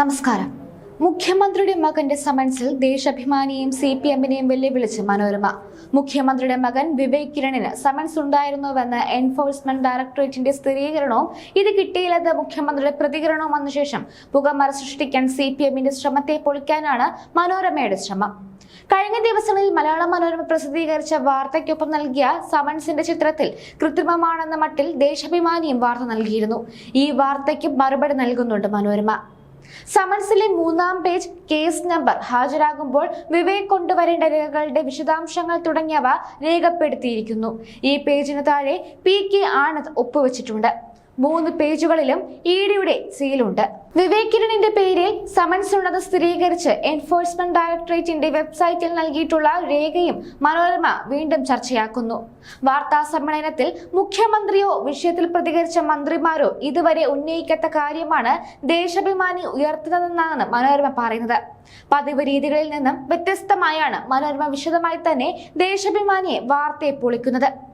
നമസ്കാരം. മുഖ്യമന്ത്രിയുടെ മകന്റെ സമൻസിൽ ദേശാഭിമാനിയെയും സി പി എമ്മിനെയും വെല്ലുവിളിച്ച് മനോരമ. മുഖ്യമന്ത്രിയുടെ മകൻ വിവേക് കിരണിന് സമൻസ് ഉണ്ടായിരുന്നുവെന്ന് എൻഫോഴ്സ്മെന്റ് ഡയറക്ടറേറ്റിന്റെ സ്ഥിരീകരണവും ഇത് കിട്ടിയില്ലെന്ന് മുഖ്യമന്ത്രിയുടെ പ്രതികരണവും വന്ന ശേഷം പുകമറ സൃഷ്ടിക്കാൻ സി പി എമ്മിന്റെ ശ്രമത്തെ പൊളിക്കാനാണ് മനോരമയുടെ ശ്രമം. കഴിഞ്ഞ ദിവസങ്ങളിൽ മലയാള മനോരമ പ്രസിദ്ധീകരിച്ച വാർത്തയ്ക്കൊപ്പം നൽകിയ സമൻസിന്റെ ചിത്രത്തിൽ കൃത്രിമമാണെന്ന മട്ടിൽ ദേശാഭിമാനിയും വാർത്ത നൽകിയിരുന്നു. ഈ വാർത്തയ്ക്ക് മറുപടി നൽകുന്നുണ്ട് മനോരമ. സമൻസിലെ മൂന്നാം പേജ് കേസ് നമ്പർ ഹാജരാകുമ്പോൾ വിവേക് കൊണ്ടുവരേണ്ട രേഖകളുടെ വിശദാംശങ്ങൾ തുടങ്ങിയവ രേഖപ്പെടുത്തിയിരിക്കുന്നു. ഈ പേജിന് താഴെ പി കെ ആനന്ദ് ഒപ്പുവെച്ചിട്ടുണ്ട്. മൂന്ന് പേജുകളിലും ഇ ഡിയുടെ സീലുണ്ട്. വിവേക് കിരണിന്റെ പേരിൽ സമൻസ് ഉണ്ടെന്ന് സ്ഥിരീകരിച്ച് എൻഫോഴ്സ്മെന്റ് ഡയറക്ടറേറ്റിന്റെ വെബ്സൈറ്റിൽ നൽകിയിട്ടുള്ള രേഖയും മനോരമ വീണ്ടും ചർച്ചയാക്കുന്നു. വാർത്താ സമ്മേളനത്തിൽ മുഖ്യമന്ത്രിയോ വിഷയത്തിൽ പ്രതികരിച്ച മന്ത്രിമാരോ ഇതുവരെ ഉന്നയിക്കാത്ത കാര്യമാണ് ദേശാഭിമാനി ഉയർത്തുന്നതെന്നാണ് മനോരമ പറയുന്നത്. പതിവ് രീതികളിൽ നിന്നും വ്യത്യസ്തമായാണ് മനോരമ വിശദമായി തന്നെ ദേശാഭിമാനിയെ വാർത്തയെ പൊളിക്കുന്നത്.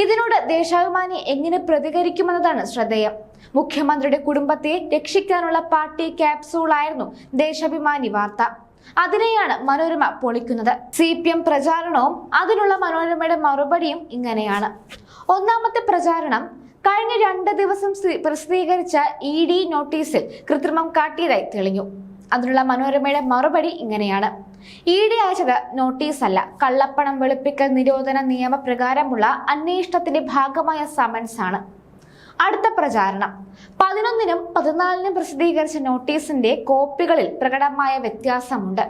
ഇതിനോട് ദേശാഭിമാനി എങ്ങനെ പ്രതികരിക്കുമെന്നതാണ് ശ്രദ്ധേയം. മുഖ്യമന്ത്രിയുടെ കുടുംബത്തെ രക്ഷിക്കാനുള്ള പാർട്ടി ക്യാപ്സൂളായിരുന്നു ദേശാഭിമാനി വാർത്ത. അതിനെയാണ് മനോരമ പൊളിക്കുന്നത്. സി പി എം പ്രചാരണവും അതിനുള്ള മനോരമയുടെ മറുപടിയും ഇങ്ങനെയാണ്. ഒന്നാമത്തെ പ്രചാരണം കഴിഞ്ഞ രണ്ട് ദിവസം പ്രസിദ്ധീകരിച്ച ഇ ഡി നോട്ടീസിൽ കൃത്രിമം കാട്ടിയതായി തെളിഞ്ഞു. അതിനുള്ള മനോരമയുടെ മറുപടി ഇങ്ങനെയാണ്. ഇ ഡി അയച്ചത് നോട്ടീസല്ല കള്ളപ്പണം വെളുപ്പിക്കൽ നിരോധന നിയമപ്രകാരമുള്ള അന്വേഷണത്തിന്റെ ഭാഗമായ സമൻസ് ആണ് അടുത്ത പ്രചാരണം. പതിനൊന്നിനും പതിനാലിനും പ്രസിദ്ധീകരിച്ച നോട്ടീസിന്റെ കോപ്പികളിൽ പ്രകടമായ വ്യത്യാസമുണ്ട്.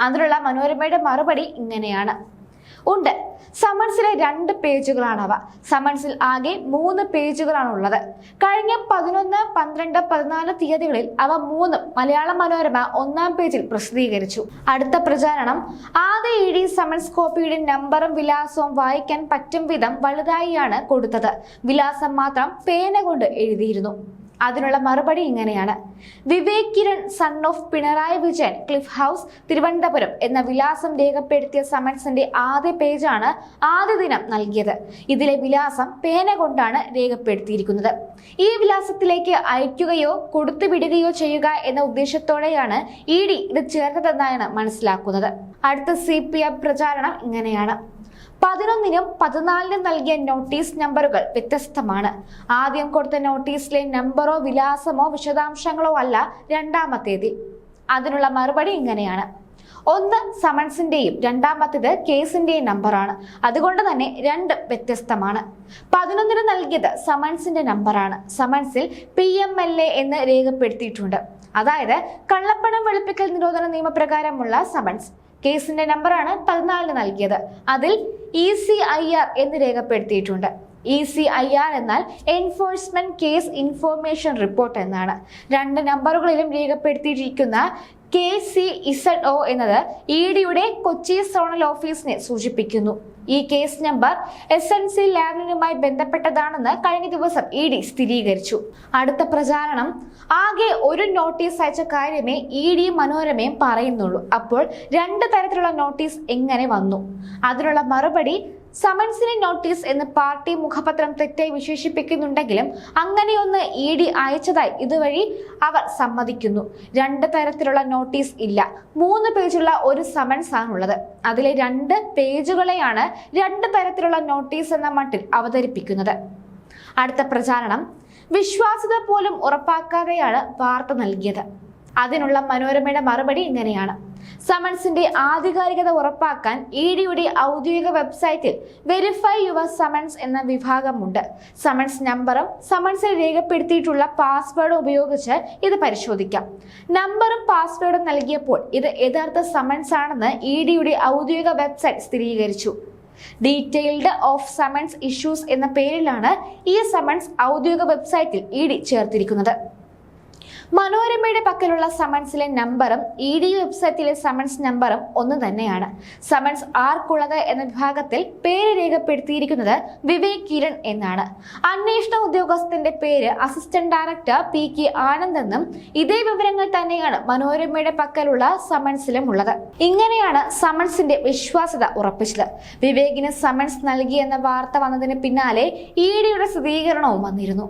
അതിനുള്ള മനോരമയുടെ മറുപടി ഇങ്ങനെയാണ്. ഉണ്ട്. സമൻസിലെ രണ്ട് പേജുകളാണവ. സമൻസിൽ ആകെ മൂന്ന് പേജുകളാണുള്ളത്. കഴിഞ്ഞ പതിനൊന്ന് പന്ത്രണ്ട് പതിനാല് തീയതികളിൽ അവ മൂന്നും മലയാള മനോരമ ഒന്നാം പേജിൽ പ്രസിദ്ധീകരിച്ചു. അടുത്ത പ്രചാരണം ആദ്യ ഇ ഡി സമൻസ് കോപ്പിയുടെ നമ്പറും വിലാസവും വായിക്കാൻ പറ്റും വിധം വലുതായിയാണ് കൊടുത്തത്. വിലാസം മാത്രം പേന കൊണ്ട് എഴുതിയിരുന്നു. അതിനുള്ള മറുപടി ഇങ്ങനെയാണ്. Vivek Kiran son of Pinarayi Vijayan Cliff House Thiruvananthapuram എന്ന വിലാസം രേഖപ്പെടുത്തിയ സമൻസിന്റെ ആദ്യ പേജാണ് ആദ്യ ദിനം നൽകിയത്. ഇതിലെ വിലാസം പേന കൊണ്ടാണ് രേഖപ്പെടുത്തിയിരിക്കുന്നത്. ഈ വിലാസത്തിലേക്ക് അയക്കുകയോ കൊടുത്തുവിടുകയോ ചെയ്യുക എന്ന ഉദ്ദേശത്തോടെയാണ് ഇ ഡി ഇത് ചേർത്തതെന്നാണ് മനസ്സിലാക്കുന്നത്. അടുത്ത സി പി എം പ്രചാരണം ഇങ്ങനെയാണ്. പതിനൊന്നിനും പതിനാലിനും നൽകിയ നോട്ടീസ് നമ്പറുകൾ വ്യത്യസ്തമാണ്. ആദ്യം കൊടുത്ത നോട്ടീസിലെ നമ്പറോ വിലാസമോ വിശദാംശങ്ങളോ അല്ല രണ്ടാമത്തേതിൽ. അതിനുള്ള മറുപടി ഇങ്ങനെയാണ്. ഒന്ന് സമൺസിന്റെയും രണ്ടാമത്തേത് കേസിന്റെയും നമ്പറാണ്. അതുകൊണ്ട് തന്നെ രണ്ട് വ്യത്യസ്തമാണ്. പതിനൊന്നിന് നൽകിയത് സമൺസിന്റെ നമ്പറാണ്. സമൺസിൽ പി എം എൽ എ എന്ന് രേഖപ്പെടുത്തിയിട്ടുണ്ട്. അതായത് കള്ളപ്പണം വെളുപ്പിക്കൽ നിരോധന നിയമപ്രകാരമുള്ള സമൺസ്. കേസിന്റെ നമ്പറാണ് പതിനാലിന് നൽകിയത്. അതിൽ ഇ സി ഐ ആർ എന്ന് രേഖപ്പെടുത്തിയിട്ടുണ്ട്. ഇ സി ഐ ആർ എന്നാൽ എൻഫോഴ്സ്മെന്റ് കേസ് ഇൻഫോർമേഷൻ റിപ്പോർട്ട് എന്നാണ്. രണ്ട് നമ്പറുകളിലും രേഖപ്പെടുത്തിയിരിക്കുന്ന കെ സി ഇസഡ് ഒ എന്നത് ഇ ഡിയുടെ കൊച്ചി സോണൽ ഓഫീസിനെ സൂചിപ്പിക്കുന്നു. ഈ case number S N C ലാബിനുമായി ബന്ധപ്പെട്ടതാണെന്ന് കഴിഞ്ഞ ദിവസം ഇ ഡി സ്ഥിരീകരിച്ചു. അടുത്ത പ്രചാരണം ആകെ ഒരു നോട്ടീസ് അയച്ച കാര്യമേ ഇ ഡി മനോരമയും പറയുന്നുള്ളൂ. അപ്പോൾ രണ്ട് തരത്തിലുള്ള നോട്ടീസ് എങ്ങനെ വന്നു? അതിനുള്ള മറുപടി സമൻസിനെ നോട്ടീസ് എന്ന് പാർട്ടി മുഖപത്രം തെറ്റായി വിശേഷിപ്പിക്കുന്നുണ്ടെങ്കിലും അങ്ങനെയൊന്ന് ഇ ഡി അയച്ചതായി ഇതുവഴി അവർ സമ്മതിക്കുന്നു. രണ്ട് തരത്തിലുള്ള നോട്ടീസ് ഇല്ല. മൂന്ന് പേജുള്ള ഒരു സമൻസ് ആണുള്ളത്. അതിലെ രണ്ട് പേജുകളെയാണ് രണ്ട് തരത്തിലുള്ള നോട്ടീസ് എന്ന മട്ടിൽ അവതരിപ്പിക്കുന്നത്. അടുത്ത പ്രചാരണം. വിശ്വാസ്യത പോലും ഉറപ്പാക്കാതെയാണ് വാർത്ത നൽകിയത്. അതിനുള്ള മനോരമയുടെ മറുപടി ഇങ്ങനെയാണ്. സമൻസിന്റെ ആധികാരികത ഉറപ്പാക്കാൻ ഇ ഡിയുടെ ഔദ്യോഗിക വെബ്സൈറ്റിൽ വെരിഫൈ യുവർ സമൻസ് എന്ന വിഭാഗമുണ്ട്. സമൻസ് നമ്പറും സമൻസിൽ രേഖപ്പെടുത്തിയിട്ടുള്ള പാസ്വേഡും ഉപയോഗിച്ച് ഇത് പരിശോധിക്കാം. നമ്പറും പാസ്വേഡും നൽകിയപ്പോൾ ഇത് യഥാർത്ഥ സമൻസ് ആണെന്ന് ഇ ഡിയുടെ ഔദ്യോഗിക വെബ്സൈറ്റ് സ്ഥിരീകരിച്ചു. ഡീറ്റെയിൽഡ് ഓഫ് സമൻസ് ഇഷ്യൂസ് എന്ന പേരിലാണ് ഈ സമൻസ് ഔദ്യോഗിക വെബ്സൈറ്റിൽ ഇ ഡി ചേർത്തിരിക്കുന്നത്. മനോരമയുടെ പക്കലുള്ള സമൻസിലെ നമ്പറും ഇ ഡി വെബ്സൈറ്റിലെ സമൻസ് നമ്പറും ഒന്ന് തന്നെയാണ്. സമൻസ് ആർക്കുള്ളത് എന്ന വിഭാഗത്തിൽ പേര് രേഖപ്പെടുത്തിയിരിക്കുന്നത് വിവേക് കിരൺ എന്നാണ്. അന്വേഷണ ഉദ്യോഗസ്ഥന്റെ പേര് assistant director P K Anand എന്നും ഇതേ വിവരങ്ങൾ തന്നെയാണ് മനോരമയുടെ പക്കലുള്ള സമൻസിലും ഉള്ളത്. ഇങ്ങനെയാണ് സമൻസിന്റെ വിശ്വാസ്യത ഉറപ്പിച്ചത്. വിവേകിന് സമൻസ് നൽകിയെന്ന വാർത്ത വന്നതിന് പിന്നാലെ ഇ ഡിയുടെ സ്ഥിരീകരണവും വന്നിരുന്നു.